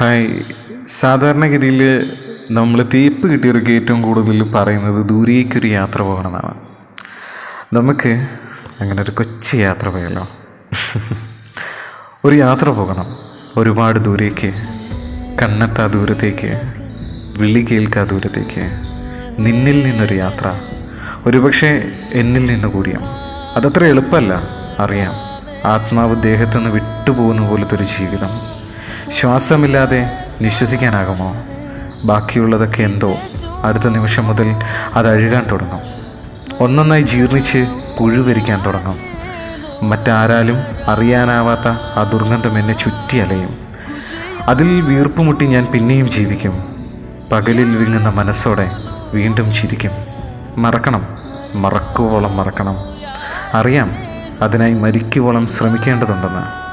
Hi. സാധാരണഗതിയിൽ നമ്മൾ തേപ്പ് കിട്ടിയവർക്ക് ഏറ്റവും കൂടുതൽ പറയുന്നത് ദൂരേക്കൊരു യാത്ര പോകണമെന്നാണ്. നമുക്ക് അങ്ങനെ ഒരു കൊച്ചു യാത്ര പോയല്ലോ ഒരു യാത്ര പോകണം. ഒരുപാട് ദൂരേക്ക്. കണ്ണെത്താ ദൂരത്തേക്ക്. വിളി കേൾക്കാ ദൂരത്തേക്ക്. നിന്നിൽ നിന്നൊരു യാത്ര. ഒരുപക്ഷെ എന്നിൽ നിന്ന് കൂടിയാം. അതത്ര എളുപ്പമല്ല. അറിയാം. ആത്മാവ് ദേഹത്തു നിന്ന് വിട്ടുപോകുന്ന പോലത്തെ ഒരു ജീവിതം. ശ്വാസമില്ലാതെ നിശ്വസിക്കാനാകുമോ? ബാക്കിയുള്ളതൊക്കെ എന്തോ അടുത്ത നിമിഷം മുതൽ അത് അഴുകാൻ തുടങ്ങും. ഒന്നൊന്നായി ജീർണിച്ച് പുഴുവരിക്കാൻ തുടങ്ങും. മറ്റാരാലും അറിയാനാവാത്ത ആ ദുർഗന്ധം എന്നെ ചുറ്റി അലയും. അതിൽ വീർപ്പുമുട്ടി ഞാൻ പിന്നെയും ജീവിക്കും. പകലിൽ വിങ്ങുന്ന മനസ്സോടെ വീണ്ടും ചിരിക്കും. മറക്കണം മറക്കുവോളം മറക്കണം. അറിയാം അതിനായി മരിക്കുവോളം ശ്രമിക്കേണ്ടതുണ്ടെന്ന്.